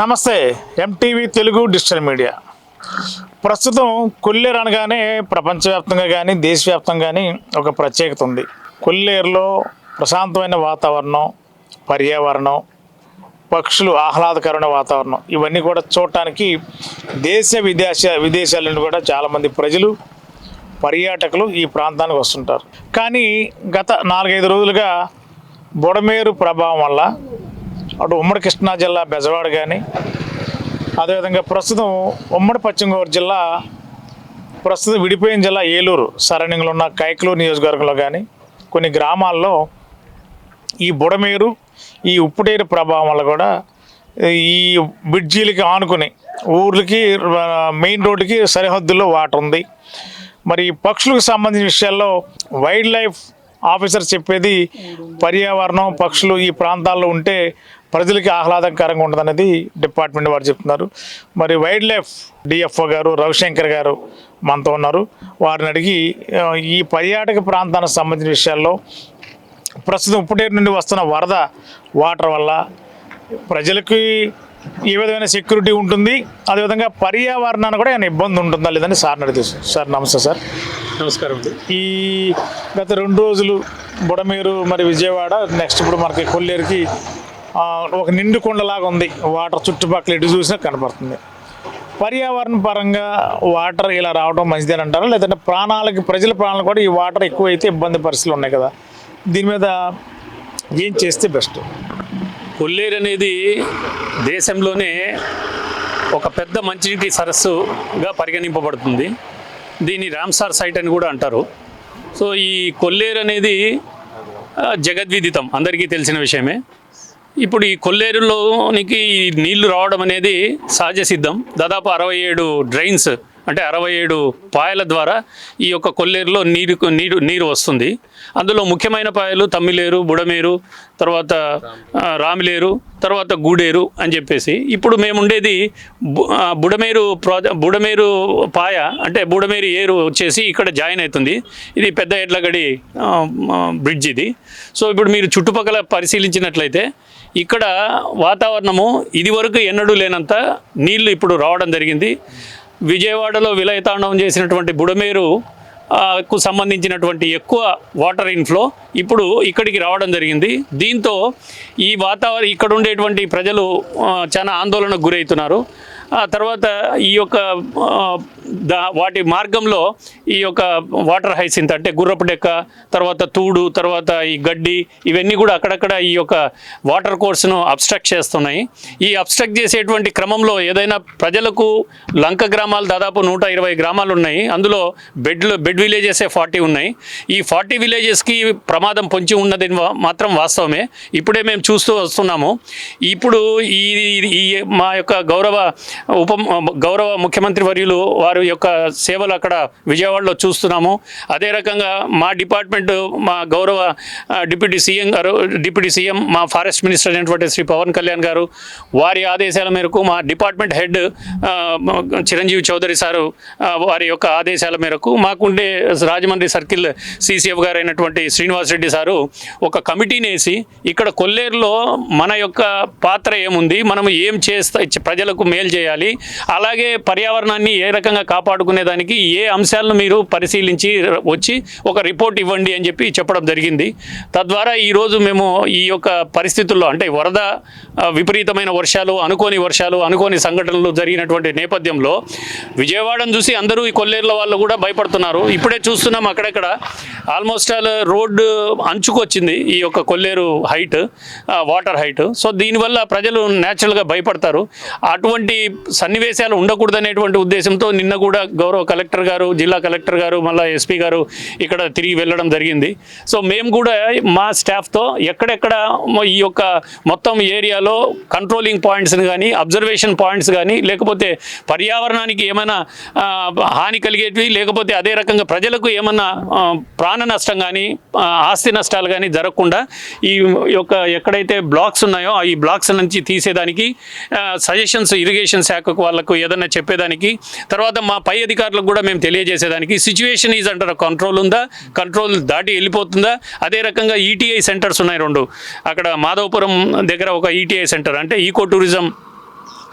నమస్తే MTV Telugu digital media. ప్రస్తుతం కొల్లేరు అనగానే ప్రపంచవ్యాప్తంగా కానీ దేశవ్యాప్తంగా కానీ ఒక ప్రత్యేకత ఉంది. కొల్లేరులో ప్రశాంతమైన వాతావరణం పర్యావరణం పక్షులు ఆహ్లాదకరమైన వాతావరణం ఇవన్నీ కూడా చూడటానికి దేశ విదేశ విదేశాల నుండి కూడా చాలామంది ప్రజలు పర్యాటకులు ఈ ప్రాంతానికి వస్తుంటారు. కానీ గత నాలుగైదు రోజులుగా బుడమేరు ప్రభావం వల్ల అటు ఉమ్మడి కృష్ణా జిల్లా బెజవాడ కానీ అదేవిధంగా ప్రస్తుతం ఉమ్మడి పశ్చిమ గోదావరి జిల్లా ప్రస్తుతం విడిపోయిన జిల్లా ఏలూరు సరౌండింగ్లో ఉన్న కైకలూరు నియోజకవర్గంలో కానీ కొన్ని గ్రామాల్లో ఈ బుడమేరు ఈ ఉప్పుటేరు ప్రభావం వల్ల కూడా ఈ బ్రిడ్జీలకి ఆనుకుని ఊర్లకి మెయిన్ రోడ్డుకి సరిహద్దుల్లో వాటర్ ఉంది. మరి పక్షులకు సంబంధించిన విషయాల్లో వైల్డ్ లైఫ్ ఆఫీసర్ చెప్పేది పర్యావరణం పక్షులు ఈ ప్రాంతాల్లో ఉంటే ప్రజలకి ఆహ్లాదకరంగా ఉంటుందనేది డిపార్ట్మెంట్ వారు చెప్తున్నారు. మరి వైల్డ్ లైఫ్ డిఎఫ్ఓ గారు రవిశంకర్ గారు మనతో ఉన్నారు. వారిని అడిగి ఈ పర్యాటక ప్రాంతానికి సంబంధించిన విషయాల్లో ప్రస్తుతం ఉప్పుటేరు నుండి వస్తున్న వరద వాటర్ వల్ల ప్రజలకి ఏ విధమైన సెక్యూరిటీ ఉంటుంది? అదేవిధంగా పర్యావరణాన్ని కూడా ఏమైనా ఇబ్బంది ఉంటుందా లేదని సార్ అడిగి సార్ నమస్తే సార్. నమస్కారం ఈ గత రెండు రోజులు బుడమేరు మరి విజయవాడ నెక్స్ట్ ఇప్పుడు మనకి కొల్లేరుకి ఒక నిండు కొండలాగా ఉంది. వాటర్ చుట్టుపక్కల ఎటు చూసినా కనపడుతుంది. పర్యావరణ పరంగా వాటర్ ఇలా రావడం మంచిదని అంటారా లేదంటే ప్రాణాలకి ప్రజల ప్రాణాలు కూడా ఈ వాటర్ ఎక్కువైతే ఇబ్బంది పరిస్థితులు ఉన్నాయి కదా. దీని మీద ఏం చేస్తే బెస్ట్? కొల్లేరు అనేది దేశంలోనే ఒక పెద్ద మంచినీటి సరస్సుగా పరిగణింపబడుతుంది. దీన్ని రామ్సార్ సైట్ అని కూడా అంటారు. సో ఈ కొల్లేరు అనేది జగద్విదితం. అందరికీ తెలిసిన విషయమే. ఇప్పుడు ఈ కొల్లేరులోనికి నీళ్ళు రావడం అనేది సహజ సిద్ధం. దాదాపు అరవై ఏడు డ్రైన్స్ అంటే అరవై ఏడు పాయల ద్వారా ఈ యొక్క కొల్లేరులో నీరు నీరు నీరు వస్తుంది. అందులో ముఖ్యమైన పాయలు తమ్మిలేరు బుడమేరు తర్వాత రామిలేరు తర్వాత గూడేరు అని చెప్పేసి. ఇప్పుడు మేము ఉండేది బు- బుడమేరు ప్రాజె బుడమేరు పాయ అంటే బుడమేరు ఏరు వచ్చేసి ఇక్కడ జాయిన్ అవుతుంది. ఇది పెద్ద ఎడ్లగడి బ్రిడ్జ్ ఇది. సో ఇప్పుడు మీరు చుట్టుపక్కల పరిశీలించినట్లయితే ఇక్కడ వాతావరణము ఇదివరకు ఎన్నడూ లేనంత నీళ్ళు ఇప్పుడు రావడం జరిగింది. విజయవాడలో విలయతాండవం చేసినటువంటి బుడమేరు కు సంబంధించినటువంటి ఎక్కువ వాటర్ ఇన్ఫ్లో ఇప్పుడు ఇక్కడికి రావడం జరిగింది. దీంతో ఈ వాతావరణం ఇక్కడ ఉండేటువంటి ప్రజలు చాలా ఆందోళనకు గురవుతున్నారు. ఆ తర్వాత ఈ యొక్క దా వాటి మార్గంలో ఈ యొక్క వాటర్ హైసింత్ అంటే గుర్రపు డెక్క తర్వాత తూడు తర్వాత ఈ గడ్డి ఇవన్నీ కూడా అక్కడక్కడ ఈ యొక్క వాటర్ కోర్స్ను అబ్స్ట్రక్ట్ చేస్తున్నాయి. ఈ అబ్స్ట్రక్ట్ చేసేటువంటి క్రమంలో ఏదైనా ప్రజలకు లంక గ్రామాలు దాదాపు నూట ఇరవై గ్రామాలు ఉన్నాయి. అందులో బెడ్లు బెడ్ విలేజెసే ఫార్టీ ఉన్నాయి. ఈ ఫార్టీ విలేజెస్కి ప్రమాదం పొంచి ఉన్నది మాత్రం వాస్తవమే. ఇప్పుడే మేము చూస్తూ వస్తున్నాము. ఇప్పుడు ఈ ఈ మా యొక్క గౌరవ ఉప గౌరవ ముఖ్యమంత్రి వర్యులు వారి యొక్క సేవలు అక్కడ విజయవాడలో చూస్తున్నాము. అదే రకంగా మా డిపార్ట్మెంట్ మా గౌరవ డిప్యూటీ సీఎం గారు డిప్యూటీ సీఎం మా ఫారెస్ట్ మినిస్టర్ అయినటువంటి శ్రీ పవన్ కళ్యాణ్ గారు వారి ఆదేశాల మేరకు మా department head Chiranjeevi Chowdary sir వారి యొక్క ఆదేశాల మేరకు మాకుండే రాజమండ్రి సర్కిల్ సీసీఎఫ్ గారు అయినటువంటి శ్రీనివాస్ రెడ్డి సారు ఒక కమిటీని వేసి ఇక్కడ కొల్లేరులో మన యొక్క పాత్ర ఏముంది? మనం ఏం చేస్తా ప్రజలకు మేలు చేయాలి? అలాగే పర్యావరణాన్ని ఏ రకంగా కాపాడుకునే దానికి ఏ అంశాలను మీరు పరిశీలించి వచ్చి ఒక రిపోర్ట్ ఇవ్వండి అని చెప్పి చెప్పడం జరిగింది. తద్వారా ఈరోజు మేము ఈ యొక్క పరిస్థితుల్లో అంటే వరద విపరీతమైన వర్షాలు అనుకోని వర్షాలు అనుకోని సంఘటనలు జరిగినటువంటి నేపథ్యంలో విజయవాడను చూసి అందరూ ఈ కొల్లేరుల వాళ్ళు కూడా భయపడుతున్నారు. ఇప్పుడే చూస్తున్నాం అక్కడక్కడ ఆల్మోస్ట్ ఆల్ రోడ్డు అంచుకొచ్చింది ఈ యొక్క Kolleru height water height. So దీనివల్ల ప్రజలు న్యాచురల్గా భయపడతారు. అటువంటి సన్నివేశాలు ఉండకూడదనేటువంటి ఉద్దేశంతో నిన్న కూడా గౌరవ కలెక్టర్ గారు జిల్లా కలెక్టర్ గారు మళ్ళీ ఎస్పీ గారు ఇక్కడ తిరిగి వెళ్ళడం జరిగింది. సో మేము కూడా మా స్టాఫ్తో ఎక్కడెక్కడ ఈ యొక్క మొత్తం ఏరియాలో కంట్రోలింగ్ పాయింట్స్ని కానీ అబ్జర్వేషన్ పాయింట్స్ కానీ లేకపోతే పర్యావరణానికి ఏమైనా హాని కలిగేటివి లేకపోతే అదే రకంగా ప్రజలకు ఏమన్నా ప్రాణ నష్టం కానీ ఆస్తి నష్టాలు కానీ జరగకుండా ఈ యొక్క ఎక్కడైతే బ్లాక్స్ ఉన్నాయో ఆ ఈ బ్లాక్స్ నుంచి తీసేదానికి సజెషన్స్ ఇరిగేషన్ శాఖకు వాళ్ళకు ఏదన్నా చెప్పేదానికి తర్వాత మా పై అధికారులకు కూడా మేము తెలియజేసేదానికి సిచ్యువేషన్ ఈజ్ అంటారు కంట్రోల్ ఉందా? కంట్రోల్ దాటి వెళ్ళిపోతుందా? అదే రకంగా ఈటీఐ సెంటర్స్ ఉన్నాయి రెండు. అక్కడ మాధవపురం దగ్గర ఒక ఈటీఐ సెంటర్ అంటే ఈకో టూరిజం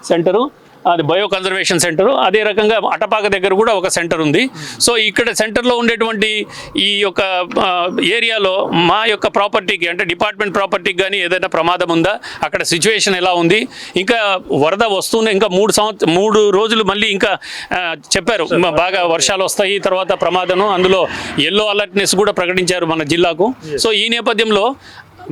సెంటరు అది బయో కన్జర్వేషన్ సెంటర్. అదే రకంగా అటపాక దగ్గర కూడా ఒక సెంటర్ ఉంది. సో ఇక్కడ సెంటర్లో ఉండేటువంటి ఈ యొక్క ఏరియాలో మా యొక్క ప్రాపర్టీకి అంటే డిపార్ట్మెంట్ ప్రాపర్టీకి కానీ ఏదైనా ప్రమాదం ఉందా? అక్కడ సిచ్యువేషన్ ఎలా ఉంది? ఇంకా వరద వస్తూనే ఇంకా మూడు సంవత్సరం మూడు రోజులు మళ్ళీ ఇంకా చెప్పారు. బాగా వర్షాలు వస్తాయి తర్వాత ప్రమాదం అందులో ఎల్లో అలర్ట్నెస్ కూడా ప్రకటించారు మన జిల్లాకు. సో ఈ నేపథ్యంలో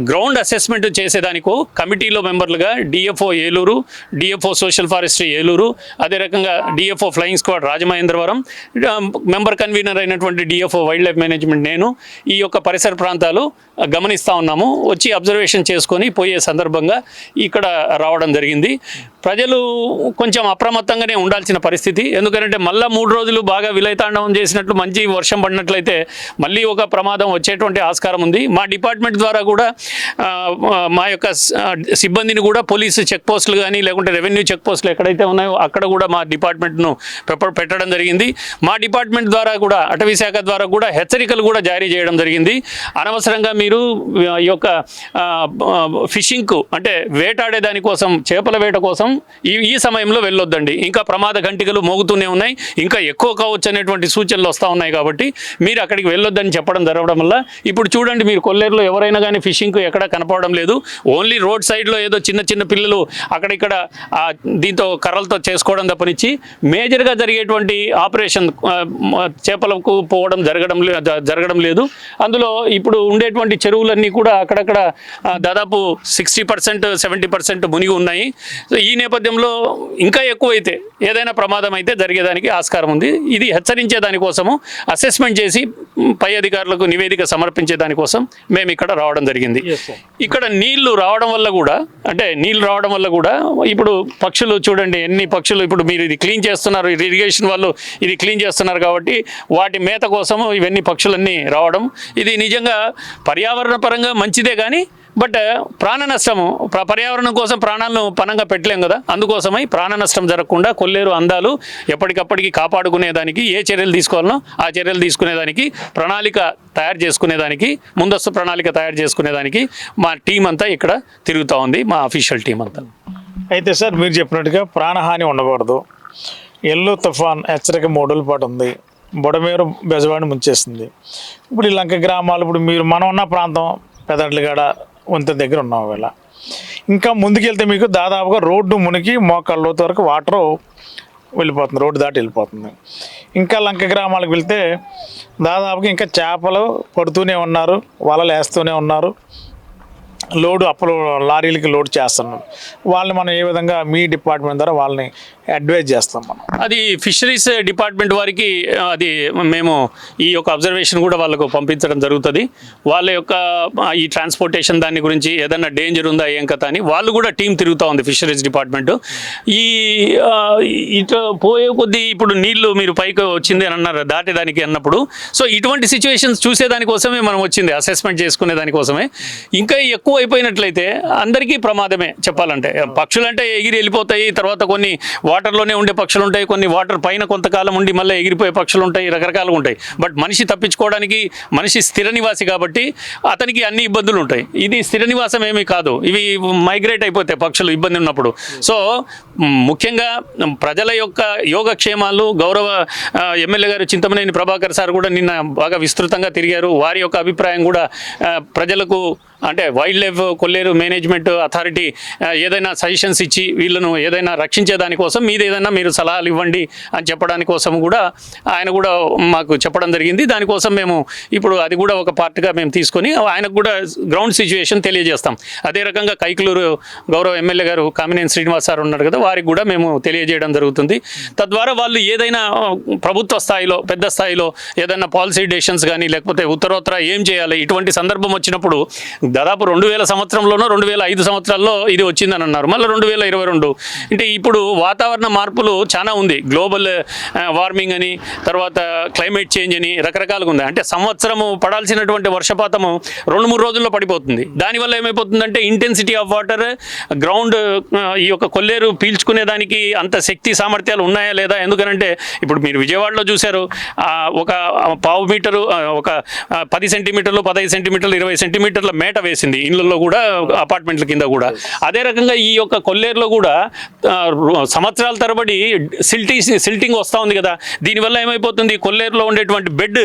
గ్రౌండ్ అసెస్మెంట్ చేసేదానికో కమిటీలో మెంబర్లుగా DFO Eluru DFO social forestry Eluru అదే రకంగా DFO flying squad Rajamahendravaram member convener అయినటువంటి డిఎఫ్ఓ వైల్డ్ లైఫ్ మేనేజ్మెంట్ నేను ఈ యొక్క పరిసర ప్రాంతాలు గమనిస్తూ ఉన్నాము. వచ్చి అబ్జర్వేషన్ చేసుకొని పోయే సందర్భంగా ఇక్కడ రావడం జరిగింది. ప్రజలు కొంచెం అప్రమత్తంగానే ఉండాల్సిన పరిస్థితి. ఎందుకంటే మళ్ళీ మూడు రోజులు బాగా విలయతాండవం చేసినట్లు మంచి వర్షం పడినట్లయితే మళ్ళీ ఒక ప్రమాదం వచ్చేటువంటి ఆస్కారం ఉంది. మా డిపార్ట్మెంట్ ద్వారా కూడా మా యొక్క సిబ్బందిని కూడా పోలీసు చెక్ పోస్టులు కానీ లేకుంటే రెవెన్యూ చెక్ పోస్టులు ఎక్కడైతే ఉన్నాయో అక్కడ కూడా మా డిపార్ట్మెంట్ను పెప్ప- పెట్టడం జరిగింది. మా డిపార్ట్మెంట్ ద్వారా కూడా అటవీ శాఖ ద్వారా కూడా హెచ్చరికలు కూడా జారీ చేయడం జరిగింది. అనవసరంగా మీరు ఆ, ఈ యొక్క ఫిషింగ్కు అంటే వేటాడే దానికోసం చేపల వేట కోసం ఈ ఈ సమయంలో వెళ్ళొద్దండి. ఇంకా ప్రమాద గంటికలు మోగుతూనే ఉన్నాయి. ఇంకా ఎక్కువ కావచ్చు అనేటువంటి సూచనలు వస్తూ ఉన్నాయి కాబట్టి మీరు అక్కడికి వెళ్ళొద్దని చెప్పడం జరగడం వల్ల ఇప్పుడు చూడండి మీరు కొల్లేరులో ఎవరైనా కానీ ఫిషింగ్ మీకు ఎక్కడ కనపడడం లేదు. ఓన్లీ రోడ్ సైడ్లో ఏదో చిన్న చిన్న పిల్లలు అక్కడిక్కడ దీంతో కర్రలతో చేసుకోవడం తప్పనిచ్చి మేజర్గా జరిగేటువంటి ఆపరేషన్ చేపలకు పోవడం జరగడం జరగడం లేదు. అందులో ఇప్పుడు ఉండేటువంటి చెరువులన్నీ కూడా అక్కడక్కడ దాదాపు సిక్స్టీ పర్సెంట్ సెవెంటీ పర్సెంట్ మునిగి ఉన్నాయి. ఈ నేపథ్యంలో ఇంకా ఎక్కువైతే ఏదైనా ప్రమాదం అయితే జరిగేదానికి ఆస్కారం ఉంది. ఇది హెచ్చరించే దానికోసము అసెస్మెంట్ చేసి పై అధికారులకు నివేదిక సమర్పించే దానికోసం మేము ఇక్కడ రావడం జరిగింది. ఇక్కడ నీళ్ళు రావడం వల్ల కూడా అంటే నీళ్ళు రావడం వల్ల కూడా ఇప్పుడు పక్షులు చూడండి ఎన్ని పక్షులు ఇప్పుడు మీరు ఇది క్లీన్ చేస్తున్నారు ఇరిగేషన్ వాళ్ళు ఇది క్లీన్ చేస్తున్నారు కాబట్టి వాటి మేత కోసం ఇవన్నీ పక్షులన్నీ రావడం. ఇది నిజంగా పర్యావరణ పరంగా మంచిదే కానీ బట్ ప్రాణ నష్టము పర్యావరణం కోసం ప్రాణాలను పనంగా పెట్టలేం కదా. అందుకోసమై ప్రాణ నష్టం జరగకుండా కొల్లేరు అందాలు ఎప్పటికప్పటికి కాపాడుకునేదానికి ఏ చర్యలు తీసుకోవాలనో ఆ చర్యలు తీసుకునేదానికి ప్రణాళిక తయారు చేసుకునేదానికి ముందస్తు ప్రణాళిక తయారు చేసుకునేదానికి మా టీం అంతా ఇక్కడ తిరుగుతూ ఉంది మా అఫీషియల్ టీం అంతా. అయితే సార్ మీరు చెప్పినట్టుగా ప్రాణహాని ఉండకూడదు. ఎల్లో తుఫాన్ హెచ్చరిక మూడు రోజుల పాటు ఉంది. బుడమేరు బెజవాడిని ముంచేసింది. ఇప్పుడు ఈ లంక గ్రామాలు ఇప్పుడు మీరు మనం ఉన్న ప్రాంతం పెదట్లగాడ వంతెన దగ్గర ఉన్నాం వేళ ఇంకా ముందుకెళ్తే మీకు దాదాపుగా రోడ్డు మునిగి మోకాళ్ళ లోతు వరకు వాటరు వెళ్ళిపోతుంది రోడ్డు దాటి వెళ్ళిపోతుంది. ఇంకా లంక గ్రామాలకు వెళ్తే దాదాపుగా ఇంకా చేపలు పడుతూనే ఉన్నారు వలలు వేస్తూనే ఉన్నారు. లోడ్ అప్పుడు లారీలకి లోడ్ చేస్తున్నాం. వాళ్ళని మనం ఏ విధంగా మీ డిపార్ట్మెంట్ ద్వారా వాళ్ళని అడ్వైజ్ చేస్తాం మనం? అది ఫిషరీస్ డిపార్ట్మెంట్ వారికి అది మేము ఈ యొక్క అబ్జర్వేషన్ కూడా వాళ్ళకు పంపించడం జరుగుతుంది. వాళ్ళ యొక్క ఈ ట్రాన్స్పోర్టేషన్ దాని గురించి ఏదైనా డేంజర్ ఉందా ఏం కథ అని వాళ్ళు కూడా టీం తిరుగుతూ ఉంది ఫిషరీస్ డిపార్ట్మెంట్. ఈ ఇటు పోయే కొద్దీ ఇప్పుడు నీళ్ళు మీరు పైకి వచ్చింది అని అన్నారు దాటేదానికి అన్నప్పుడు. సో ఇటువంటి సిచ్యువేషన్స్ చూసేదానికోసమే మనం వచ్చింది అసెస్మెంట్ చేసుకునే దానికోసమే ఇంకా ఎక్కువ అయిపోయినట్లయితే అందరికీ ప్రమాదమే చెప్పాలంటే. పక్షులంటే ఎగిరి వెళ్ళిపోతాయి తర్వాత కొన్ని వాటర్లోనే ఉండే పక్షులు ఉంటాయి కొన్ని వాటర్ పైన కొంతకాలం ఉండి మళ్ళీ ఎగిరిపోయే పక్షులు ఉంటాయి రకరకాలుగా ఉంటాయి. బట్ మనిషి తప్పించుకోవడానికి మనిషి స్థిర నివాసి కాబట్టి అతనికి అన్ని ఇబ్బందులు ఉంటాయి. ఇది స్థిర నివాసం ఏమీ కాదు. ఇవి మైగ్రేట్ అయిపోతాయి పక్షులు ఇబ్బంది ఉన్నప్పుడు. సో ముఖ్యంగా ప్రజల యొక్క యోగక్షేమాలు గౌరవ ఎమ్మెల్యే గారు చింతమనేని ప్రభాకర్ సార్ కూడా నిన్న బాగా విస్తృతంగా తిరిగారు. వారి యొక్క అభిప్రాయం కూడా ప్రజలకు అంటే wildlife Kolleru management authority ఏదైనా సజెషన్స్ ఇచ్చి వీళ్ళను ఏదైనా రక్షించే దానికోసం మీద ఏదైనా మీరు సలహాలు ఇవ్వండి అని చెప్పడానికోసం కూడా ఆయన కూడా మాకు చెప్పడం జరిగింది. దానికోసం మేము ఇప్పుడు అది కూడా ఒక పార్ట్గా మేము తీసుకొని ఆయనకు కూడా గ్రౌండ్ సిచ్యువేషన్ తెలియజేస్తాం. అదే రకంగా కైకులూరు గౌరవ ఎమ్మెల్యే గారు కామినేని శ్రీనివాస్ సార్ ఉన్నారు కదా వారికి కూడా మేము తెలియజేయడం జరుగుతుంది. తద్వారా వాళ్ళు ఏదైనా ప్రభుత్వ స్థాయిలో పెద్ద స్థాయిలో ఏదైనా పాలసీ డెసిషన్స్ కానీ లేకపోతే ఉత్తరోత్తర ఏం చేయాలి ఇటువంటి సందర్భం వచ్చినప్పుడు దాదాపు రెండు వేల సంవత్సరంలోనో రెండు వేల ఐదు సంవత్సరాల్లో ఇది వచ్చిందని అన్నారు. మళ్ళీ రెండు వేల ఇరవై రెండు. అంటే ఇప్పుడు వాతావరణ మార్పులు చాలా ఉంది. గ్లోబల్ వార్మింగ్ అని తర్వాత క్లైమేట్ చేంజ్ అని రకరకాలుగా ఉంది. అంటే సంవత్సరము పడాల్సినటువంటి వర్షపాతము రెండు మూడు రోజుల్లో పడిపోతుంది. దానివల్ల ఏమైపోతుందంటే ఇంటెన్సిటీ ఆఫ్ వాటర్ గ్రౌండ్ ఈ యొక్క కొల్లేరు పీల్చుకునే దానికి అంత శక్తి సామర్థ్యాలు ఉన్నాయా లేదా? ఎందుకనంటే ఇప్పుడు మీరు విజయవాడలో చూశారు. ఒక పావు మీటరు ఒక పది సెంటీమీటర్లు పదహైదు సెంటీమీటర్లు ఇరవై సెంటీమీటర్ల మేట వేసింది. ఇండ్ల ఇళ్ళలో కూడా అపార్ట్మెంట్ల కింద కూడా. అదే రకంగా ఈ యొక్క కొల్లేరులో కూడా సంవత్సరాల తరబడి సిల్టీ సిల్టింగ్ వస్తూ ఉంది కదా. దీనివల్ల ఏమైపోతుంది? కొల్లేరులో ఉండేటువంటి బెడ్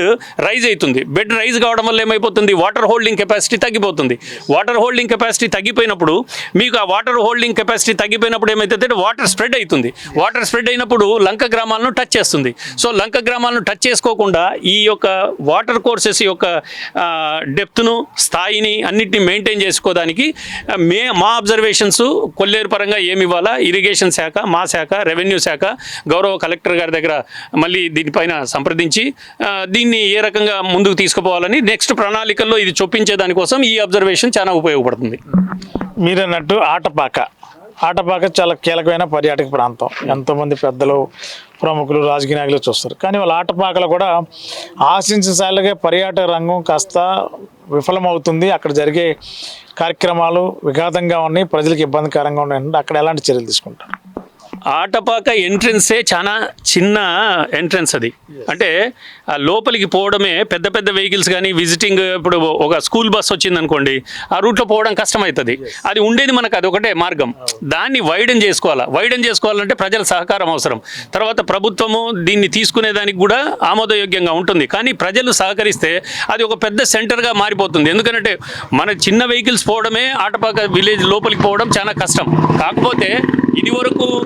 రైజ్ అవుతుంది. బెడ్ రైజ్ కావడం వల్ల ఏమైపోతుంది? వాటర్ హోల్డింగ్ కెపాసిటీ తగ్గిపోతుంది. వాటర్ హోల్డింగ్ కెపాసిటీ తగ్గిపోయినప్పుడు మీకు ఆ వాటర్ హోల్డింగ్ కెపాసిటీ తగ్గిపోయినప్పుడు ఏమైతుంది వాటర్ స్ప్రెడ్ అవుతుంది. వాటర్ స్ప్రెడ్ అయినప్పుడు లంక గ్రామాలను టచ్ చేస్తుంది. సో లంక గ్రామాలను టచ్ చేసుకోకుండా ఈ యొక్క వాటర్ కోర్సెస్ యొక్క డెప్త్ను స్థాయిని అన్నిటిని మెయింటైన్ చేసుకోవడానికి మే మా అబ్జర్వేషన్స్ కొల్లేరు పరంగా ఏమి ఇవ్వాలా? ఇరిగేషన్ శాఖ మా శాఖ రెవెన్యూ శాఖ గౌరవ కలెక్టర్ గారి దగ్గర మళ్ళీ దీనిపైన సంప్రదించి దీన్ని ఏ రకంగా ముందుకు తీసుకుపోవాలని నెక్స్ట్ ప్రణాళికల్లో ఇది చొప్పించే దానికోసం ఈ అబ్జర్వేషన్ చాలా ఉపయోగపడుతుంది. మీరన్నట్టు ఆటపాక. ఆటపాక చాలా కీలకమైన పర్యాటక ప్రాంతం. ఎంతోమంది పెద్దలు ప్రముఖులు రాజకీయ నాయకులు చూస్తారు. కానీ వాళ్ళ ఆటపాకలో కూడా ఆశించిన స్థాయిలోగా పర్యాటక రంగం కాస్త విఫలమవుతుంది. అక్కడ జరిగే కార్యక్రమాలు విఘాతంగా ఉన్నాయి ప్రజలకు ఇబ్బందికరంగా ఉన్నాయంటే అక్కడ ఎలాంటి చర్యలు తీసుకుంటారు? ఆటపాక ఎంట్రన్సే చాలా చిన్న ఎంట్రన్స్ అది. అంటే లోపలికి పోవడమే పెద్ద పెద్ద వెహికల్స్ కానీ విజిటింగ్ ఇప్పుడు ఒక స్కూల్ బస్ వచ్చింది అనుకోండి ఆ రూట్లో పోవడం కష్టమవుతుంది అది ఉండేది మనకు అది ఒకటే మార్గం. దాన్ని వైడెన్ చేసుకోవాలా? వైడెన్ చేసుకోవాలంటే ప్రజల సహకారం అవసరం. తర్వాత ప్రభుత్వము దీన్ని తీసుకునే దానికి కూడా ఆమోదయోగ్యంగా ఉంటుంది. కానీ ప్రజలు సహకరిస్తే అది ఒక పెద్ద సెంటర్గా మారిపోతుంది. ఎందుకంటే మన చిన్న వెహికల్స్ పోవడమే ఆటపాక విలేజ్ లోపలికి పోవడం చాలా కష్టం. కాకపోతే ఇది వరకు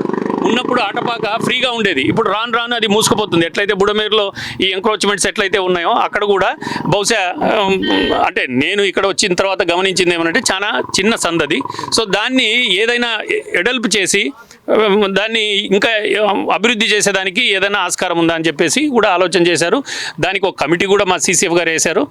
ఉన్నప్పుడు ఆటపాక ఫ్రీగా ఉండేది. ఇప్పుడు రాను రాను అది మూసుకుపోతుంది. ఎట్లయితే బుడమేరులో ఈ ఎంక్రోచ్మెంట్స్ ఎట్లయితే ఉన్నాయో అక్కడ కూడా బహుశా అంటే నేను ఇక్కడ వచ్చిన తర్వాత గమనించింది ఏమనంటే చాలా చిన్న సందది. సో దాన్ని ఏదైనా ఎడల్పు చేసి దాన్ని ఇంకా అభివృద్ధి చేసేదానికి ఏదైనా ఆస్కారం ఉందా అని చెప్పేసి కూడా ఆలోచన చేశారు. దానికి ఒక కమిటీ కూడా మా సీసీఎఫ్ గారు వేశారు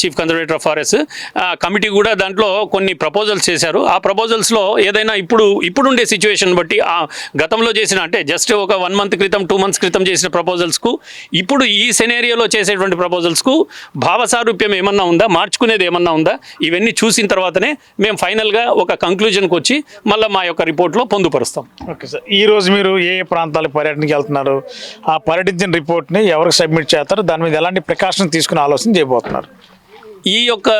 చీఫ్ కన్జర్వేటర్ ఆఫ్ ఫారెస్ట్ ఆ కమిటీ కూడా దాంట్లో కొన్ని ప్రపోజల్స్ చేశారు. ఆ ప్రపోజల్స్లో ఏదైనా ఇప్పుడు ఇప్పుడుండే సిచ్యువేషన్ బట్టి ఆ గతంలో చేసిన అంటే జస్ట్ ఒక వన్ మంత్ క్రితం టూ మంత్స్ క్రితం చేసిన ప్రపోజల్స్కు ఇప్పుడు ఈ సెనేరియోలో చేసేటువంటి ప్రపోజల్స్కు భావసారూప్యం ఏమన్నా ఉందా? మార్చుకునేది ఏమన్నా ఉందా? ఇవన్నీ చూసిన తర్వాతనే మేము ఫైనల్గా ఒక కంక్లూజన్కి వచ్చి మళ్ళీ మా యొక్క రిపోర్ట్లో పొందుపరుస్తాం. Okay sir. ఈరోజు మీరు ఏ ఏ ప్రాంతాలకు పర్యటనకి వెళ్తున్నారు? ఆ పర్యటించిన రిపోర్ట్ని ఎవరికి సబ్మిట్ చేస్తారు? దాని మీద ఎలాంటి ప్రికాషన్ తీసుకుని ఆలోచన చేయబోతున్నారు? ఈ యొక్క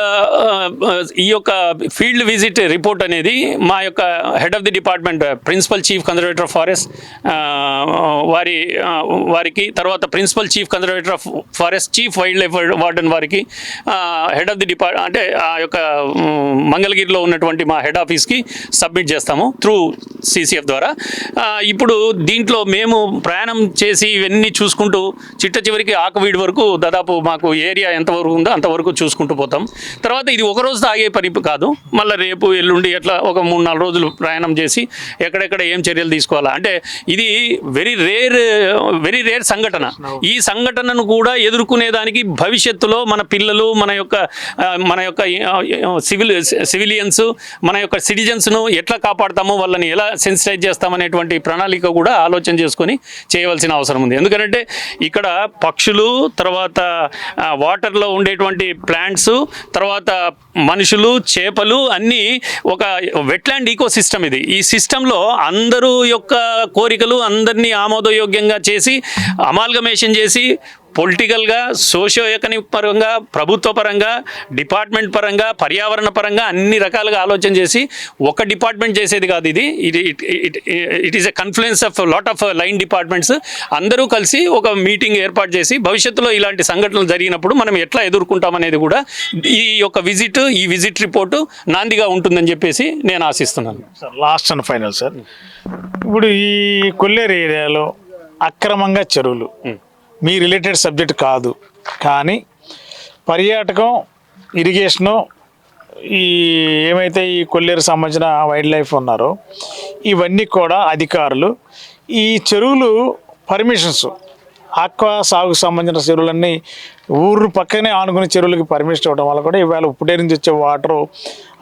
ఈ యొక్క ఫీల్డ్ విజిట్ రిపోర్ట్ అనేది మా యొక్క head of the department principal chief conservator of forest వారి వారికి తర్వాత principal chief conservator of forest chief wildlife warden వారికి హెడ్ ఆఫ్ ది డిపార్ట్ అంటే ఆ యొక్క మంగళగిరిలో ఉన్నటువంటి మా హెడ్ ఆఫీస్కి సబ్మిట్ చేస్తాము త్రూ సీసీఎఫ్ ద్వారా. ఇప్పుడు దీంట్లో మేము ప్రయాణం చేసి ఇవన్నీ చూసుకుంటూ చిట్ట చివరికి ఆకువీడి వరకు దాదాపు మాకు ఏరియా ఎంతవరకు ఉందో అంతవరకు చూసుకుంటూ పోతాం. తర్వాత ఇది ఒక రోజుతో ఆగే పని కాదు. మళ్ళీ రేపు ఎల్లుండి ఎట్లా ఒక మూడు నాలుగు రోజులు ప్రయాణం చేసి ఎక్కడెక్కడ ఏం చర్యలు తీసుకోవాలా? అంటే ఇది వెరీ రేర్ వెరీ రేర్ సంఘటన. ఈ సంఘటనను కూడా ఎదుర్కొనేదానికి భవిష్యత్తులో మన పిల్లలు మన యొక్క మన యొక్క సివిల్ సివిలియన్స్ మన యొక్క సిటిజన్స్ను ఎట్లా కాపాడతామో వాళ్ళని ఎలా సెన్సిటైజ్ చేస్తామనేటువంటి ప్రణాళిక కూడా ఆలోచన చేసుకొని చేయవలసిన అవసరం ఉంది. ఎందుకంటే ఇక్కడ పక్షులు తర్వాత వాటర్లో ఉండేటువంటి ప్లాంట్స్ తర్వాత మనుషులు చేపలు అన్నీ ఒక వెట్లాండ్ ఈకో సిస్టమ్ ఇది. ఈ సిస్టంలో అందరూ యొక్క కోరికలు అందరినీ ఆమోదయోగ్యంగా చేసి అమాల్గమేషన్ చేసి పొలిటికల్గా సోషియో ఎకనామిక్ పరంగా ప్రభుత్వ పరంగా డిపార్ట్మెంట్ పరంగా పర్యావరణ పరంగా అన్ని రకాలుగా ఆలోచన చేసి ఒక డిపార్ట్మెంట్ చేసేది కాదు ఇది. ఇది it is a confluence of lot of line departments. అందరూ కలిసి ఒక మీటింగ్ ఏర్పాటు చేసి భవిష్యత్తులో ఇలాంటి సంఘటనలు జరిగినప్పుడు మనం ఎట్లా ఎదుర్కొంటామనేది కూడా ఈ యొక్క విజిట్ ఈ విజిట్ రిపోర్టు నాందిగా ఉంటుందని చెప్పేసి నేను ఆశిస్తున్నాను. Sir last and final sir. ఇప్పుడు ఈ కొల్లేరు ఏరియాలో అక్రమంగా చెరువులు. మీ రిలేటెడ్ సబ్జెక్ట్ కాదు. కానీ పర్యాటకం ఇరిగేషను ఈ ఏమైతే ఈ కొల్లేరు సంబంధించిన వైల్డ్ లైఫ్ ఉన్నారో ఇవన్నీ కూడా అధికారులు. ఈ చెరువులు పర్మిషన్స్. ఆక్వా సాగుకు సంబంధించిన చెరువులన్నీ ఊరు పక్కనే ఆనుకునే చెరువులకి పర్మిషన్ ఇవ్వడం వల్ల కూడా ఈవేళ ఉప్పుటే నుంచి వచ్చే వాటరు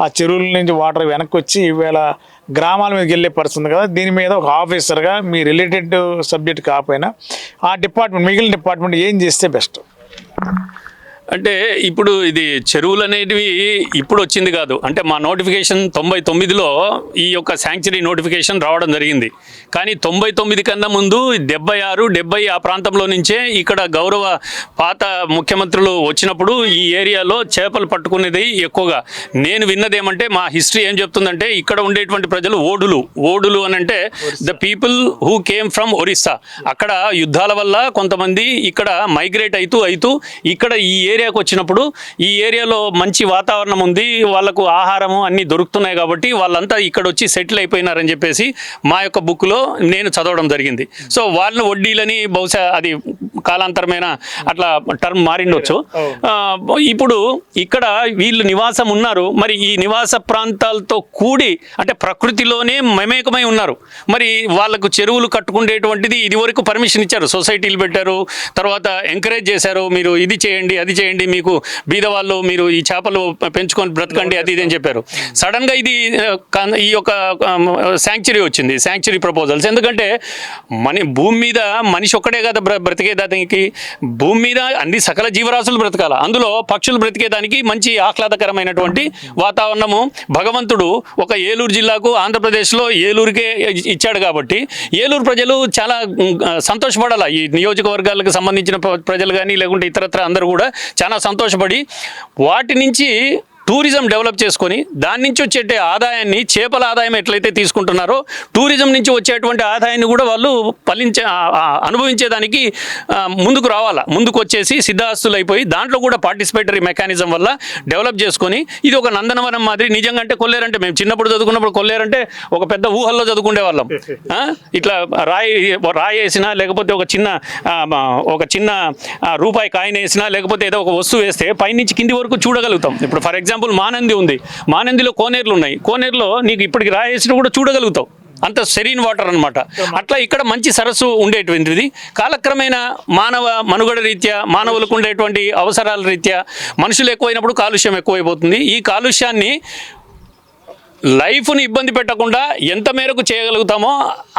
ఆ చెరువుల నుంచి వాటర్ వెనక్కి వచ్చి ఈవేళ గ్రామాల మీదకి వెళ్ళే పరిస్థితుంది కదా. దీని మీద ఒక ఆఫీసర్గా మీ రిలేటెడ్ సబ్జెక్ట్ కాకపోయినా ఆ డిపార్ట్మెంట్ మిగిలిన డిపార్ట్మెంట్ ఏం చేస్తే బెస్ట్ అంటే ఇప్పుడు ఇది చెరువులు అనేటివి ఇప్పుడు వచ్చింది కాదు. అంటే మా నోటిఫికేషన్ తొంభై తొమ్మిదిలో ఈ యొక్క శాంక్చురీ నోటిఫికేషన్ రావడం జరిగింది. కానీ తొంభై తొమ్మిది కన్నా ముందు డెబ్బై ఆరు డెబ్బై ఆ ప్రాంతంలో నుంచే ఇక్కడ గౌరవ పాత ముఖ్యమంత్రులు వచ్చినప్పుడు ఈ ఏరియాలో చేపలు పట్టుకునేది ఎక్కువగా. నేను విన్నది ఏమంటే మా హిస్టరీ ఏం చెప్తుందంటే ఇక్కడ ఉండేటువంటి ప్రజలు ఓడులు. ఓడులు అని అంటే the people who came from Orissa. అక్కడ యుద్ధాల వల్ల కొంతమంది ఇక్కడ మైగ్రేట్ అవుతూ అవుతూ ఇక్కడ ఈ ఏరియాకి వచ్చినప్పుడు ఈ ఏరియాలో మంచి వాతావరణం ఉంది వాళ్ళకు ఆహారము అన్నీ దొరుకుతున్నాయి కాబట్టి వాళ్ళంతా ఇక్కడ వచ్చి సెటిల్ అయిపోయినారని చెప్పేసి మా యొక్క బుక్లో నేను చదవడం జరిగింది. సో వాళ్ళని వడ్డీలని బహుశా అది కాలాంతరమైన అట్లా టర్మ్ మారిండొచ్చు. ఇప్పుడు ఇక్కడ వీళ్ళు నివాసం ఉన్నారు. మరి ఈ నివాస ప్రాంతాలతో కూడి అంటే ప్రకృతిలోనే మమేకమై ఉన్నారు. మరి వాళ్ళకు చెరువులు కట్టుకునేటువంటిది ఇది వరకు పర్మిషన్ ఇచ్చారు. సొసైటీలు పెట్టారు. తర్వాత ఎంకరేజ్ చేశారు. మీరు ఇది చేయండి అది చేయండి మీకు బీదవాళ్ళు మీరు ఈ చేపలు పెంచుకొని బ్రతకండి అది ఇది అని చెప్పారు. సడన్గా ఇది ఈ యొక్క శాంక్చురీ వచ్చింది. Sanctuary proposals. ఎందుకంటే మన భూమి మీద మనిషి ఒక్కడే కదా బ్ర బ్రతికేదానికి భూమి మీద అన్ని సకల జీవరాశులు బ్రతకాల. అందులో పక్షులు బ్రతికేదానికి మంచి ఆహ్లాదకరమైనటువంటి వాతావరణము. భగవంతుడు ఒక ఏలూరు జిల్లాకు ఆంధ్రప్రదేశ్లో ఏలూరుకే ఇచ్చాడు కాబట్టి ఏలూరు ప్రజలు చాలా సంతోషపడాల. ఈ నియోజకవర్గాలకు సంబంధించిన ప్ర- ప్రజలు కానీ లేకుంటే ఇతరత్ర అందరూ కూడా చాలా సంతోషపడి వాటి నుంచి టూరిజం డెవలప్ చేసుకొని దాని నుంచి వచ్చే ఆదాయాన్ని చేపల ఆదాయం ఎట్లయితే తీసుకుంటున్నారో టూరిజం నుంచి వచ్చేటువంటి ఆదాయాన్ని కూడా వాళ్ళు ఫలించే అనుభవించేదానికి ముందుకు రావాలా? ముందుకు వచ్చేసి సిద్ధాస్తులు అయిపోయి దాంట్లో కూడా పార్టిసిపేటరీ మెకానిజం వల్ల డెవలప్ చేసుకొని ఇది ఒక నందనవనం మాదిరి. నిజంగా అంటే కొల్లేరంటే మేము చిన్నప్పుడు చదువుకున్నప్పుడు కొల్లేరంటే ఒక పెద్ద ఊహల్లో చదువుకునే వాళ్ళం. ఇట్లా రాయి రాయి వేసినా లేకపోతే ఒక చిన్న ఒక చిన్న రూపాయి కాయిన్ వేసినా లేకపోతే ఏదో ఒక వస్తువు వేస్తే పైనుంచి కింది వరకు చూడగలుగుతాం. ఇప్పుడు ఫర్ ఎగ్జాంపుల్ మానంది ఉంది. మానందిలో కోనేరులు ఉన్నాయి. కోనేరులో నీకు ఇప్పటికి రాయి వేసినా కూడా చూడగలుగుతావు. అంత సెరీన్ వాటర్ అన్నమాట. అట్లా ఇక్కడ మంచి సరస్సు ఉండేటువంటిది. కాలక్రమేణా మానవ మనుగడ రీత్యా మానవులకు ఉండేటువంటి అవసరాల రీత్యా మనుషులు ఎక్కువైనప్పుడు కాలుష్యం ఎక్కువైపోతుంది. ఈ కాలుష్యాన్ని లైఫ్ని ఇబ్బంది పెట్టకుండా ఎంత మేరకు చేయగలుగుతామో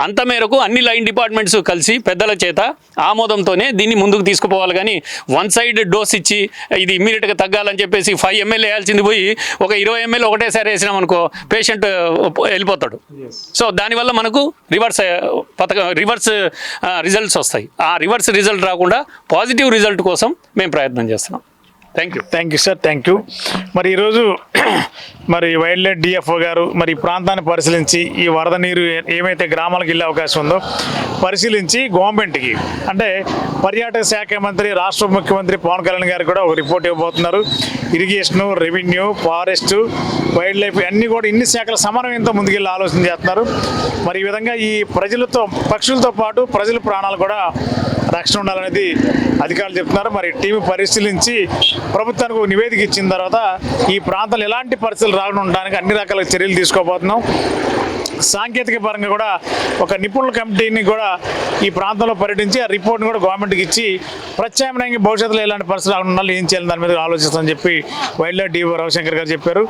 అంత మేరకు అన్ని లైన్ డిపార్ట్మెంట్స్ కలిసి పెద్దల చేత ఆమోదంతోనే దీన్ని ముందుకు తీసుకుపోవాలి. కానీ వన్ సైడ్ డోస్ ఇచ్చి ఇది ఇమ్మీడియట్గా తగ్గాలని చెప్పేసి ఫైవ్ ఎంఎల్ వేయాల్సింది పోయి ఒక ఇరవై ఎంఎల్ ఒకటేసారి వేసినాం అనుకో పేషెంట్ వెళ్ళిపోతాడు. సో దానివల్ల మనకు రివర్స్ పథకం రివర్స్ రిజల్ట్స్ వస్తాయి. ఆ రివర్స్ రిజల్ట్ రాకుండా పాజిటివ్ రిజల్ట్ కోసం మేము ప్రయత్నం చేస్తున్నాం. Thank you thank you sir thank you మరి ఈరోజు మరి వైల్డ్ లైఫ్ డిఎఫ్ఓ గారు మరి ఈ ప్రాంతాన్ని పరిశీలించి ఈ వరద నీరు ఏమైతే గ్రామాలకు వెళ్ళే అవకాశం ఉందో పరిశీలించి గవర్నమెంట్కి అంటే పర్యాటక శాఖ మంత్రి రాష్ట్ర ముఖ్యమంత్రి పవన్ కళ్యాణ్ గారు కూడా ఒక రిపోర్ట్ ఇవ్వబోతున్నారు. Irrigation revenue forest wildlife అన్నీ కూడా ఇన్ని శాఖల సమన్వయంతో ముందుకెళ్ళి ఆలోచన చేస్తున్నారు. మరి ఈ విధంగా ఈ ప్రజలతో పక్షులతో పాటు ప్రజల ప్రాణాలు కూడా రక్షణ ఉండాలనేది అధికారులు చెప్తున్నారు. మరి టీం పరిశీలించి ప్రభుత్వానికి ఒక నివేదిక ఇచ్చిన తర్వాత ఈ ప్రాంతంలో ఎలాంటి పరిస్థితులు రాకుండా అన్ని రకాల చర్యలు తీసుకోబోతున్నాం. సాంకేతిక పరంగా కూడా ఒక నిపుణుల కమిటీని కూడా ఈ ప్రాంతంలో పర్యటించి ఆ రిపోర్ట్ని కూడా గవర్నమెంట్కి ఇచ్చి ప్రత్యామ్నాయంగా భవిష్యత్తులో ఎలాంటి పరిస్థితులు రాకుండా ఉండాలి ఏం చేయాలి దాని మీద ఆలోచిస్తామని చెప్పి వైల్డ్ లైఫ్ డిఓ రవిశంకర్ గారు చెప్పారు.